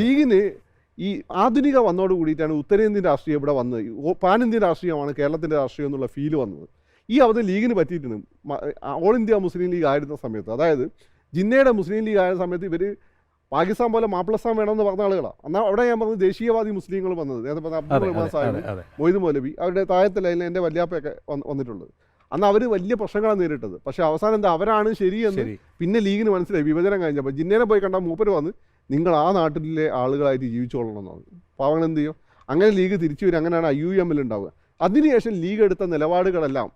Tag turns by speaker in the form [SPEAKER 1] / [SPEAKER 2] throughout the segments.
[SPEAKER 1] ലീഗിന് ഈ ആധുനിക വന്നോട് കൂടിയിട്ടാണ് ഉത്തരേന്ത്യൻ രാഷ്ട്രീയം ഇവിടെ വന്നത്. പാനിന്ത്യൻ പാൻ ഇന്ത്യൻ രാഷ്ട്രീയമാണ് കേരളത്തിന്റെ രാഷ്ട്രീയം എന്നുള്ള ഫീൽ വന്നത്. ഈ അവധി ലീഗിന് പറ്റിയിട്ടുണ്ട്. ഓൾ ഇന്ത്യ മുസ്ലിം ലീഗ് ആയിരുന്ന സമയത്ത്. അതായത് ജിന്നയുടെ മുസ്ലിം ലീഗ് ആയ സമയത്ത് ഇവർ പാകിസ്ഥാൻ പോലെ മാപ്പിളസ്ഥാൻ വേണമെന്ന് പറഞ്ഞ ആളുകളാണ് എന്നാൽ അവിടെ ഞാൻ പറഞ്ഞത് ദേശീയവാദി മുസ്ലിങ്ങൾ വന്നത്. നേരത്തെ പറഞ്ഞ അബ്ദുൾ റഹ്മാൻ സാഹിബ് മൊയ്ത് മൗലവി അവരുടെ താഴത്തിലായാലും എന്റെ വല്യാപ്പയൊക്കെ വന്നിട്ടുള്ളത് അന്ന് അവർ വലിയ പ്രശ്നങ്ങളാണ് നേരിട്ടത്. പക്ഷേ അവസാനം എന്താ അവരാണ് ശരിയെന്ന്
[SPEAKER 2] ശരി.
[SPEAKER 1] പിന്നെ ലീഗിന് മനസ്സിലായി. വിഭജനം കഴിഞ്ഞപ്പോൾ ജിന്നേനെ പോയി കണ്ട മൂപ്പര് വന്ന് നിങ്ങൾ ആ നാട്ടിലെ ആളുകളായിട്ട് ജീവിച്ചോളണം എന്നാണ് പാവങ്ങൾ എന്ത് ചെയ്യും? അങ്ങനെ ലീഗ് തിരിച്ചു വരും. അങ്ങനെയാണ് ഐ യു എമ്മിൽ ഉണ്ടാവുക. അതിനുശേഷം ലീഗ് എടുത്ത നിലപാടുകളെല്ലാം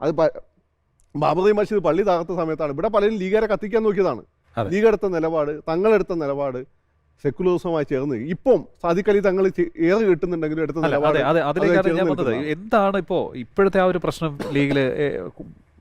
[SPEAKER 1] അത് ബാബറി മസ്ജിദ് പള്ളി തകർത്ത സമയത്താണ്. ഇവിടെ പലരും ലീഗരെ കത്തിക്കാൻ നോക്കിയതാണ്. ലീഗ് എടുത്ത നിലപാട് തങ്ങളെടുത്ത നിലപാട് സെക്കുലറിസവുമായി ചേർന്ന് ഇപ്പം അലി തങ്ങൾ ഏറെ കിട്ടുന്നുണ്ടെങ്കിലും എടുത്ത നിലപാട്
[SPEAKER 2] എന്താണ് ഇപ്പോ ഇപ്പോഴത്തെ ആ ഒരു പ്രശ്നം ലീഗിൽ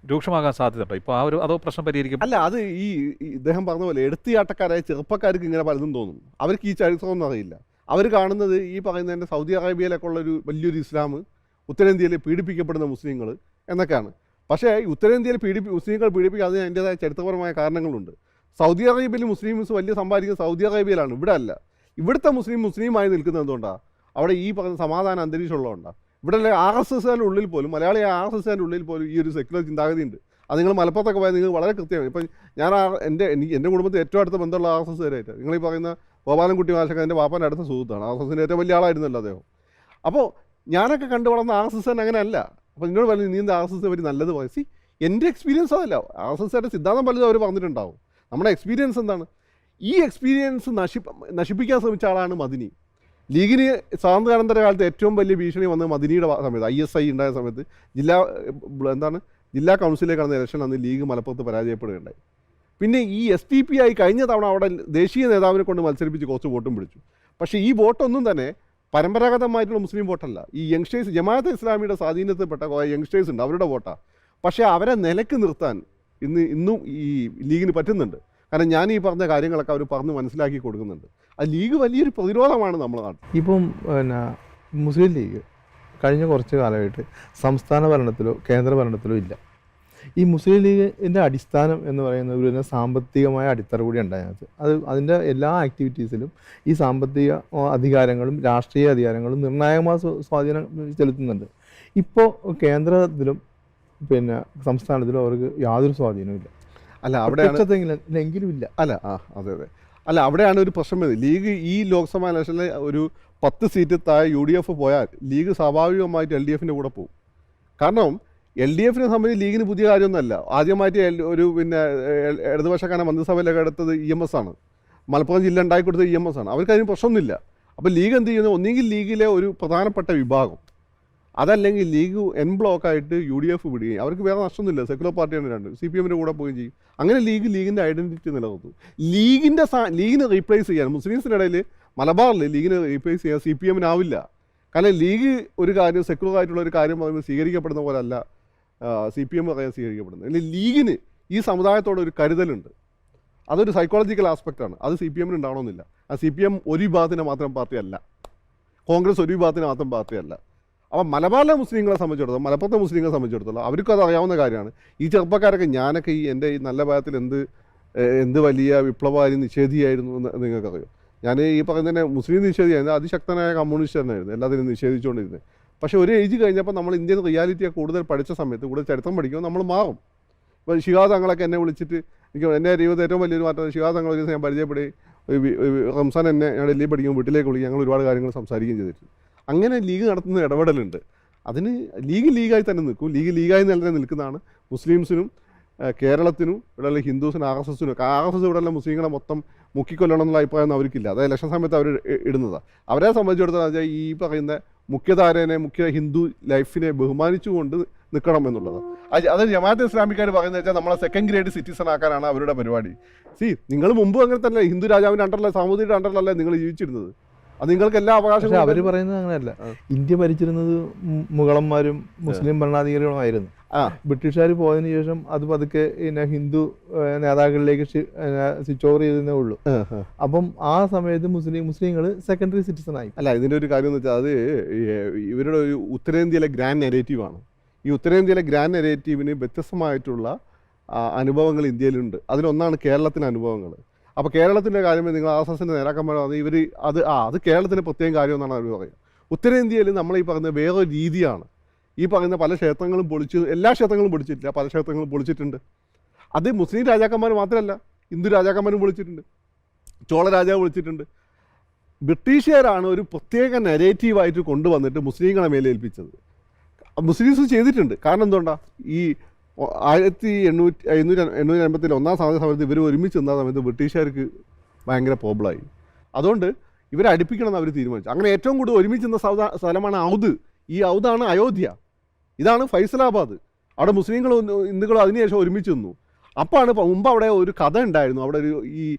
[SPEAKER 2] രൂക്ഷമാകാൻ സാധ്യതയുണ്ടോ? ഇപ്പോൾ ആ ഒരു അതോ പ്രശ്നം പരിഹരിക്കും?
[SPEAKER 1] അല്ല അത് ഈ ഇദ്ദേഹം പറഞ്ഞ പോലെ എടുത്തിയാട്ടക്കാരായ ചെറുപ്പക്കാർക്ക് ഇങ്ങനെ പലതും തോന്നും. അവർക്ക് ഈ ചരിത്രമൊന്നും അറിയില്ല. അവർ കാണുന്നത് ഈ പറയുന്നതിന്റെ സൗദി അറേബ്യയിലൊക്കെ ഉള്ള ഒരു വലിയൊരു ഇസ്ലാം ഉത്തരേന്ത്യയിൽ പീഡിപ്പിക്കപ്പെടുന്ന മുസ്ലിങ്ങൾ എന്നൊക്കെയാണ്. പക്ഷേ ഉത്തരേന്ത്യയിൽ പീഡിപ്പി മുസ്ലിങ്ങൾ പീഡിപ്പിക്കുക അതിന് അതിന്റെതായ ചരിത്രപരമായ കാരണങ്ങളുണ്ട്. സൗദി അറേബ്യയിൽ മുസ്ലിംസ് വലിയ സമ്പാദിക്കുന്നത് സൗദി അറേബ്യയിലാണ്. ഇവിടെ അല്ല ഇവിടുത്തെ മുസ്ലിം മുസ്ലിമായി നിൽക്കുന്നത് എന്തുകൊണ്ടാണ് അവിടെ ഈ പറഞ്ഞ സമാധാന അന്തരീക്ഷം ഉള്ളതുകൊണ്ടാണ് ഇവിടെ ആർ എസ് എസ്കാരുടെ ഉള്ളിൽ പോലും മലയാളി ആർ എസ് എസ്കാരുടെ ഉള്ളിൽ പോലും ഈ ഒരു സെക്യുലർ ചിന്താഗതി ഉണ്ട് അത് നിങ്ങൾ മലപ്പുറത്തൊക്കെ പോയാൽ നിങ്ങൾ വളരെ കൃത്യമാണ് ഇപ്പം ഞാൻ എന്റെ എനിക്ക് എന്റെ കുടുംബത്തിൽ ഏറ്റവും അടുത്ത ബന്ധമുള്ള ആർ എസ് എസ് കാരായിട്ട് നിങ്ങൾ ഈ പറയുന്ന ഗോപാലൻകുട്ടി മാഷൊക്കെ എന്റെ വാപ്പന്റെ അടുത്ത സുഹൃത്താണ്. ആർ എസ് എസിന്റെ ഏറ്റവും വലിയ ആളായിരുന്നല്ലോ അദ്ദേഹം. അപ്പോൾ ഞാനൊക്കെ കണ്ടു വളർന്ന ആർ എസ് എസ് അങ്ങനെ അല്ല അപ്പോൾ എന്നോട് പറഞ്ഞു നീ എന്താ ആർ എസ് എസ് പറ്റി നല്ലത് പറയും എന്റെ എക്സ്പീരിയൻസ് അതല്ല. ആർ എസ് എസ്കാരുടെ സിദ്ധാന്തം പലതും അവർ പറഞ്ഞിട്ടുണ്ടാവും. നമ്മുടെ എക്സ്പീരിയൻസ് എന്താണ്? ഈ എക്സ്പീരിയൻസ് നശിപ്പ് നശിപ്പിക്കാൻ ശ്രമിച്ച ആളാണ് മദിനി ലീഗിന് സ്വാതന്ത്ര്യാനന്തര കാലത്ത് ഏറ്റവും വലിയ ഭീഷണി വന്നത് മദിനിയുടെ സമയത്ത് ഐ എസ് ഐ ഉണ്ടായ സമയത്ത്. ജില്ലാ എന്താണ് ജില്ലാ കൗൺസിലേക്ക് നടന്ന ഇലക്ഷൻ അന്ന് ലീഗ് മലപ്പുറത്ത് പരാജയപ്പെടുകയുണ്ടായി. പിന്നെ ഈ എസ് ടി പി ആയി കഴിഞ്ഞ തവണ അവിടെ ദേശീയ നേതാവിനെ കൊണ്ട് മത്സരിപ്പിച്ച് കുറച്ച് വോട്ടും പിടിച്ചു. പക്ഷേ ഈ വോട്ടൊന്നും തന്നെ പരമ്പരാഗതമായിട്ടുള്ള മുസ്ലിം വോട്ടല്ല. ഈ യങ്സ്റ്റേഴ്സ് ജമാഅത്ത് ഇസ്ലാമിയുടെ സ്വാധീനത്തിൽപ്പെട്ട യങ്സ്റ്റേഴ്സ് ഉണ്ട് അവരുടെ വോട്ടാണ് പക്ഷേ അവരെ നിലയ്ക്ക് നിർത്താൻ ഇന്ന് ഇന്നും ഈ ലീഗിന് പറ്റുന്നുണ്ട്. കാരണം ഞാൻ ഈ പറഞ്ഞ കാര്യങ്ങളൊക്കെ അവർ പറഞ്ഞ് മനസ്സിലാക്കി കൊടുക്കുന്നുണ്ട്. ആ ലീഗ് വലിയൊരു പ്രതിരോധമാണ് നമ്മുടെ നാട്ടിൽ.
[SPEAKER 3] ഇപ്പം പിന്നെ മുസ്ലിം ലീഗ് കഴിഞ്ഞ കുറച്ച് കാലമായിട്ട് സംസ്ഥാന ഭരണത്തിലോ കേന്ദ്ര ഭരണത്തിലോ ഇല്ല. ഈ മുസ്ലിം ലീഗിന്റെ അടിസ്ഥാനം എന്ന് പറയുന്നത് ഒരു സാമ്പത്തികമായ അടിത്തറ കൂടി ഉണ്ടായത് അത് അതിന്റെ എല്ലാ ആക്ടിവിറ്റീസിലും ഈ സാമ്പത്തിക അധികാരങ്ങളും രാഷ്ട്രീയ അധികാരങ്ങളും നിർണായകമായ സ്വാധീനം ചെലുത്തുന്നുണ്ട്. ഇപ്പോൾ കേന്ദ്രത്തിലും പിന്നെ സംസ്ഥാനത്തിലും അവർക്ക് യാതൊരു സ്വാധീനവും ഇല്ല.
[SPEAKER 1] അല്ല അവിടെയാണ്
[SPEAKER 3] എങ്കിലും ഇല്ല
[SPEAKER 1] അല്ല ആ അതെ അതെ. അല്ല അവിടെയാണ് ഒരു പ്രശ്നം വരുന്നത്. ലീഗ് ഈ ലോക്സഭാ ഇലക്ഷനിൽ ഒരു പത്ത് സീറ്റ് താഴെ യു ഡി എഫ് പോയാൽ ലീഗ് സ്വാഭാവികമായിട്ട് എൽ ഡി എഫിന്റെ കൂടെ പോകും. കാരണം എൽ ഡി എഫിനെ സംബന്ധിച്ച് ലീഗിന് പുതിയ കാര്യമൊന്നുമല്ല. ആദ്യമായിട്ട് ഒരു പിന്നെ ഇടതുപക്ഷക്കാരൻ മന്ത്രിസഭയിലൊക്കെ എടുത്തത് ഇ എം എസ് ആണ്. മലപ്പുറം ജില്ല ഉണ്ടാക്കി കൊടുത്തത് ഇ എം എസ് ആണ്. അവർക്ക് അതിന് പ്രശ്നമൊന്നുമില്ല. അപ്പോൾ ലീഗ് എന്ത് ചെയ്യുന്നത് ഒന്നെങ്കിൽ ലീഗിലെ ഒരു പ്രധാനപ്പെട്ട വിഭാഗം അതല്ലെങ്കിൽ ലീഗ് എൻ ബ്ലോക്കായിട്ട് യു ഡി എഫ് വിടുകയും അവർക്ക് വേറെ നഷ്ടമൊന്നുമില്ല. സെക്കുലർ പാർട്ടിയാണ് രണ്ട്. സി പി എമ്മിന്റെ കൂടെ പോവുകയും ചെയ്യും. അങ്ങനെ ലീഗ് ലീഗിന്റെ ഐഡന്റിറ്റി നിലനിർത്തും. ലീഗിന്റെ ലീഗിനെ റീപ്ലേസ് ചെയ്യാൻ മുസ്ലിംസിന്റെ ഇടയിൽ മലബാറിൽ ലീഗിനെ റീപ്ലേസ് ചെയ്യാൻ സി പി എമ്മിനാവില്ല കാരണം ലീഗ് ഒരു കാര്യം സെക്കുലർ ആയിട്ടുള്ള ഒരു കാര്യം പറയുമ്പോൾ സ്വീകരിക്കപ്പെടുന്ന പോലെ അല്ല സി പി എം പറയാൻ സ്വീകരിക്കപ്പെടുന്നത്. അല്ലെങ്കിൽ ലീഗിന് ഈ സമുദായത്തോടെ ഒരു കരുതലുണ്ട്. അതൊരു സൈക്കോളജിക്കൽ ആസ്പെക്റ്റാണ് അത് സി പി എമ്മിന് ഉണ്ടാവണമെന്നില്ല. ആ സി പി എം ഒരു വിഭാഗത്തിന് മാത്രം പാർട്ടിയല്ല. കോൺഗ്രസ് ഒരു വിഭാഗത്തിന് മാത്രം പാർട്ടിയല്ല. അപ്പം മലബാറിലെ മുസ്ലിങ്ങളെ സംബന്ധിച്ചിടത്തോളം മലപ്പുറത്തെ മുസ്ലിങ്ങളെ സംബന്ധിച്ചിടത്തോളം അവർക്കും അത് അറിയാവുന്ന കാര്യമാണ്. ഈ ചെറുപ്പക്കാരൊക്കെ ഞാനൊക്കെ ഈ എന്റെ ഈ നല്ല ഭാഗത്തിൽ എന്ത് എന്ത് വലിയ വിപ്ലവകാരി നിഷേധിയായിരുന്നു എന്ന് നിങ്ങൾക്കറിയാം? ഞാൻ ഈ പറയുന്നതിനെ മുസ്ലിം നിഷേധിയായിരുന്നു അതിശക്തനായ കമ്മ്യൂണിസ്റ്റ് തന്നെയായിരുന്നു എല്ലാത്തിനും നിഷേധിച്ചുകൊണ്ടിരുന്നത്. പക്ഷേ ഒരു ഏജ് കഴിഞ്ഞപ്പോൾ നമ്മൾ ഇന്ത്യൻ റിയാലിറ്റിയെ കൂടുതൽ പഠിച്ച സമയത്ത് കൂടുതൽ ചരിത്രം പഠിക്കുമ്പോൾ നമ്മൾ മാറും. ഇപ്പോൾ ശിവാദങ്ങളൊക്കെ എന്നെ വിളിച്ചിട്ട് എനിക്ക് എന്റെ ജീവിതത്തിൽ ഏറ്റവും വലിയൊരു മാറ്റം ശിവാദങ്ങൾ ഒരു ദിവസം ഞാൻ പരിചയപ്പെടുകയും റംസാൻ എന്നെ ഞാൻ ഡൽഹി പഠിക്കുമ്പോൾ വീട്ടിലേക്ക് വിളിക്കും ഞങ്ങൾ ഒരുപാട് കാര്യങ്ങൾ സംസാരിക്കുകയും ചെയ്തിട്ടുണ്ട്. അങ്ങനെ ലീഗ് നടത്തുന്ന ഇടപെടലുണ്ട്. അതിന് ലീഗ് ലീഗായി തന്നെ നിൽക്കും. ലീഗ് ലീഗായി തന്നെ നിൽക്കുന്നതാണ് മുസ്ലിംസിനും കേരളത്തിനും ഇവിടെ ഉള്ള ഹിന്ദുസിനും ആർ എസ് എസിനും ആർ എസ് എസ് ഇവിടെ ഉള്ള മുസ്ലിങ്ങളെ മൊത്തം മുക്കിക്കൊല്ലണം എന്നുള്ള അഭിപ്രായം അവർക്കില്ല അത് ഇലക്ഷൻ സമയത്ത് അവർ ഇടുന്നതാണ് അവരെ സംബന്ധിച്ചിടത്തോളം ഈ പറയുന്ന മുഖ്യധാരനെ മുഖ്യ ഹിന്ദു ലൈഫിനെ ബഹുമാനിച്ചുകൊണ്ട് നിൽക്കണം എന്നുള്ളത്. അത് ജമാഅത്ത് ഇസ്ലാമിക്കാർ പറയുന്നത് വെച്ചാൽ നമ്മളെ സെക്കൻഡ് ഗ്രേഡ് സിറ്റിസൺ ആക്കാനാണ് അവരുടെ പരിപാടി. സി നിങ്ങൾ മുമ്പ് അങ്ങനെ തന്നെ ഹിന്ദു രാജാവിന്റെ അണ്ടറിലെ സാമൂതിരിയുടെ അണ്ടറിലല്ലേ നിങ്ങൾ ജീവിച്ചിരുന്നത്. അത് നിങ്ങൾക്ക് എല്ലാ അവകാശം
[SPEAKER 3] അവർ പറയുന്നത് അങ്ങനെയല്ല. ഇന്ത്യ ഭരിച്ചിരുന്നത് മുഗളന്മാരും മുസ്ലിം ഭരണാധികാരികളും
[SPEAKER 1] ആയിരുന്നു.
[SPEAKER 3] ബ്രിട്ടീഷുകാർ പോയതിനു ശേഷം അത് പതുക്കെ പിന്നെ ഹിന്ദു നേതാക്കളിലേക്ക് സ്വിച്ച് ഓവർ ചെയ്തേ ഉള്ളൂ. അപ്പം ആ സമയത്ത് മുസ്ലിം മുസ്ലിങ്ങൾ സെക്കൻഡറി സിറ്റിസൺ ആയി.
[SPEAKER 1] അല്ല ഇതിന്റെ ഒരു കാര്യം എന്ന് വെച്ചാൽ അത് ഇവരുടെ ഒരു ഉത്തരേന്ത്യയിലെ ഗ്രാൻഡ് നെറേറ്റീവാണ് ഈ ഉത്തരേന്ത്യയിലെ ഗ്രാൻഡ് നെറേറ്റീവിന് വ്യത്യസ്തമായിട്ടുള്ള അനുഭവങ്ങൾ ഇന്ത്യയിലുണ്ട്. അതിലൊന്നാണ് കേരളത്തിന്റെ അനുഭവങ്ങൾ അപ്പോൾ കേരളത്തിന്റെ കാര്യമേ നിങ്ങൾ ആർ എസ് എസിന്റെ നേതാക്കന്മാർ അത് ഇവർ അത് ആ അത് കേരളത്തിന്റെ പ്രത്യേകം കാര്യം എന്നാണ് അവർ പറയുക. ഉത്തരേന്ത്യയിൽ നമ്മൾ ഈ പറയുന്ന വേറൊരു രീതിയാണ്. ഈ പറയുന്ന പല ക്ഷേത്രങ്ങളും പൊളിച്ച് എല്ലാ ക്ഷേത്രങ്ങളും പൊളിച്ചിട്ടില്ല. പല ക്ഷേത്രങ്ങളും പൊളിച്ചിട്ടുണ്ട്. അത് മുസ്ലിം രാജാക്കന്മാർ മാത്രമല്ല ഹിന്ദു രാജാക്കന്മാരും പൊളിച്ചിട്ടുണ്ട്. ചോള രാജാവ് വിളിച്ചിട്ടുണ്ട് ബ്രിട്ടീഷുകാരാണ് ഒരു പ്രത്യേക നെഗറ്റീവായിട്ട് കൊണ്ടുവന്നിട്ട് മുസ്ലിങ്ങളെ മേലേൽപ്പിച്ചത്. മുസ്ലിംസ് ചെയ്തിട്ടുണ്ട്. കാരണം എന്തുകൊണ്ടാണ് ഈ ആയിരത്തി എണ്ണൂറ്റി എണ്ണൂറ്റി എണ്ണൂറ്റി അമ്പത്തിൽ ഒന്നാം സ്വാതന്ത്ര്യ സമയത്ത് ഇവർ ഒരുമിച്ച് നിന്ന സമയത്ത് ബ്രിട്ടീഷുകാർക്ക് ഭയങ്കര പ്രോബ്ലമായി അതുകൊണ്ട് ഇവരെ അടുപ്പിക്കണം എന്ന് അവർ തീരുമാനിച്ചു. അങ്ങനെ ഏറ്റവും കൂടുതൽ ഒരുമിച്ച് നിന്ന സ്ഥലമാണ് ഔദ്. ഈ ഔദാണ് അയോധ്യ. ഇതാണ് ഫൈസലാബാദ്. അവിടെ മുസ്ലിങ്ങളും ഹിന്ദുക്കളും അതിനുശേഷം ഒരുമിച്ച് നിന്നു. അപ്പോഴാണ് മുമ്പ് അവിടെ ഒരു കഥ ഉണ്ടായിരുന്നു. അവിടെ ഒരു ഈ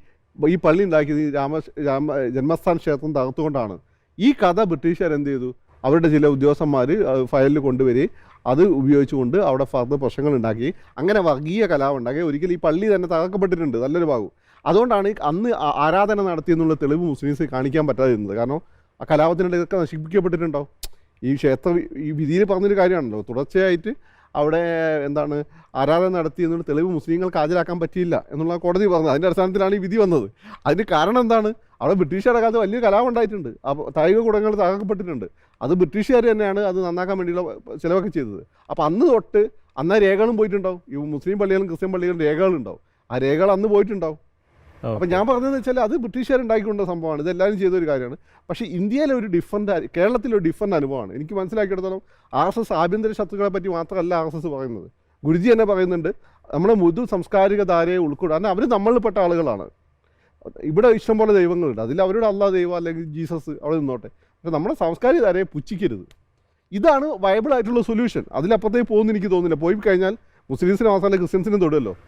[SPEAKER 1] ഈ പള്ളി ഉണ്ടാക്കിയത് രാമ രാമ ജന്മസ്ഥാന ക്ഷേത്രം തകർത്തുകൊണ്ടാണ്. ഈ കഥ ബ്രിട്ടീഷുകാർ എന്ത് ചെയ്തു? അവരുടെ ചില ഉദ്യോഗസ്ഥന്മാർ ഫയലിൽ കൊണ്ടുവരികയും അത് ഉപയോഗിച്ചുകൊണ്ട് അവിടെ ഫർദർ പ്രശ്നങ്ങൾ ഉണ്ടാക്കി. അങ്ങനെ വർഗീയ കലാപം ഉണ്ടാക്കി. ഒരിക്കലും ഈ പള്ളി തന്നെ തകർക്കപ്പെട്ടിട്ടുണ്ട്. നല്ലൊരു ഭാഗം. അതുകൊണ്ടാണ് അന്ന് ആരാധന നടത്തിയെന്നുള്ള തെളിവ് മുസ്ലിംസ് കാണിക്കാൻ പറ്റാതിരുന്നത്. കാരണം ആ കലാപത്തിനിടെ ഇതൊക്കെ നശിപ്പിക്കപ്പെട്ടിട്ടുണ്ടാവും ഈ ക്ഷേത്ര ഈ വിധിയിൽ പറഞ്ഞൊരു കാര്യമാണല്ലോ. തുടർച്ചയായിട്ട് അവിടെ എന്താണ് ആരാധന നടത്തി എന്നുള്ള തെളിവ് മുസ്ലിങ്ങൾക്ക് ഹാജരാക്കാൻ പറ്റിയില്ല എന്നുള്ള കോടതി പറഞ്ഞത്. അതിന്റെ അടിസ്ഥാനത്തിലാണ് ഈ വിധി വന്നത്. അതിന് കാരണം എന്താണ്? അവിടെ ബ്രിട്ടീഷുകാരുടെ കാലത്ത് വലിയ കലാപം ഉണ്ടായിട്ടുണ്ട്. അപ്പോൾ തായിക കുടങ്ങൾ തകർക്കപ്പെട്ടിട്ടുണ്ട്. അത് ബ്രിട്ടീഷുകാർ തന്നെയാണ് അത് നന്നാക്കാൻ വേണ്ടിയുള്ള ചിലവൊക്കെ ചെയ്തത്. അപ്പോൾ അന്ന് തൊട്ട് അന്ന് രേഖകളും പോയിട്ടുണ്ടാവും. ഈ മുസ്ലിം പള്ളികളും ക്രിസ്ത്യൻ പള്ളികളും രേഖകളുണ്ടാവും. ആ രേഖകൾ അന്ന് പോയിട്ടുണ്ടാവും. അപ്പം ഞാൻ പറഞ്ഞതെന്ന് വെച്ചാൽ അത് ബ്രിട്ടീഷുകാർ ഉണ്ടാക്കിക്കൊണ്ട സംഭവമാണ്. ഇതെല്ലാവരും ചെയ്ത ഒരു കാര്യമാണ്. പക്ഷേ ഇന്ത്യയിലെ ഒരു ഡിഫറെന്റ് കേരളത്തിലെ ഒരു ഡിഫറെന്റ് അനുഭവമാണ്. എനിക്ക് മനസ്സിലാക്കിയിടത്തോളം ആർ എസ് എസ് ആഭ്യന്തര ശത്രുക്കളെ പറ്റി മാത്രമല്ല ആർ എസ് എസ് പറയുന്നത്. ഗുരുജി തന്നെ പറയുന്നുണ്ട് നമ്മുടെ മുതു സംസ്കാരിക ധാരയെ ഉൾക്കൊള്ളുക. അവർ നമ്മളിൽപ്പെട്ട ആളുകളാണ്. ഇവിടെ ഇഷ്ടംപോലെ ദൈവങ്ങളുണ്ട്. അതിൽ അവരുടെ അള്ളാ ദൈവം അല്ലെങ്കിൽ ജീസസ് അവിടെ നിന്നോട്ടെ. പക്ഷെ നമ്മുടെ സാംസ്കാരിക ധാരയെ പുച്ഛിക്കരുത്. ഇതാണ് വയബിൾ ആയിട്ടുള്ള സൊല്യൂഷൻ. അതിലപ്പുറത്തേക്ക് പോകുമെന്ന് എനിക്ക് തോന്നുന്നില്ല. പോയി കഴിഞ്ഞാൽ മുസ്ലിംസിന് മാത്രമല്ല ക്രിസ്ത്യൻസിനും തൊടുമല്ലോ